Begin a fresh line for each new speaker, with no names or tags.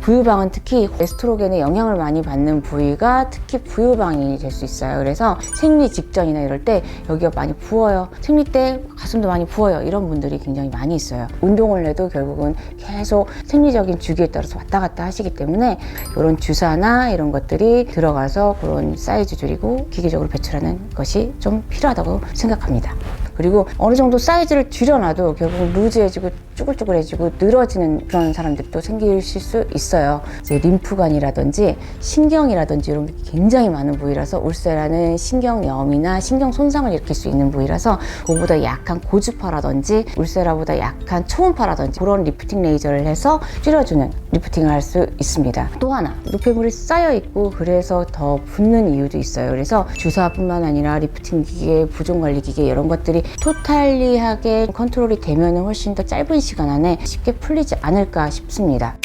부유방은 특히 에스트로겐의 영향을 많이 받는 부위가 특히 부유방이 될 수 있어요. 그래서 생리 직전이나 이럴 때 여기가 많이 부어요. 생리 때 가슴도 많이 부어요. 이런 분들이 굉장히 많이 있어요. 운동을 해도 결국은 계속 생리적인 주기에 따라서 왔다 갔다 하시기 때문에 이런 주사나 이런 것들이 들어가서 그런 사이즈 줄이고 기계적으로 배출하는 것이 좀 필요하다고 생각합니다. 그리고 어느 정도 사이즈를 줄여놔도 결국 루즈해지고 쭈글쭈글해지고 늘어지는 그런 사람들도 생기실 수 있어요. 이제 림프관이라든지 신경이라든지 이런 게 굉장히 많은 부위라서 울세라는 신경염이나 신경 손상을 일으킬 수 있는 부위라서 그보다 약한 고주파라든지 울세라보다 약한 초음파라든지 그런 리프팅 레이저를 해서 줄여주는 리프팅을 할 수 있습니다. 또 하나 노폐물이 쌓여 있고 그래서 더 붓는 이유도 있어요. 그래서 주사뿐만 아니라 리프팅 기계, 부종 관리 기계 이런 것들이 토탈리하게 컨트롤이 되면 훨씬 더 짧은 시간 안에 쉽게 풀리지 않을까 싶습니다.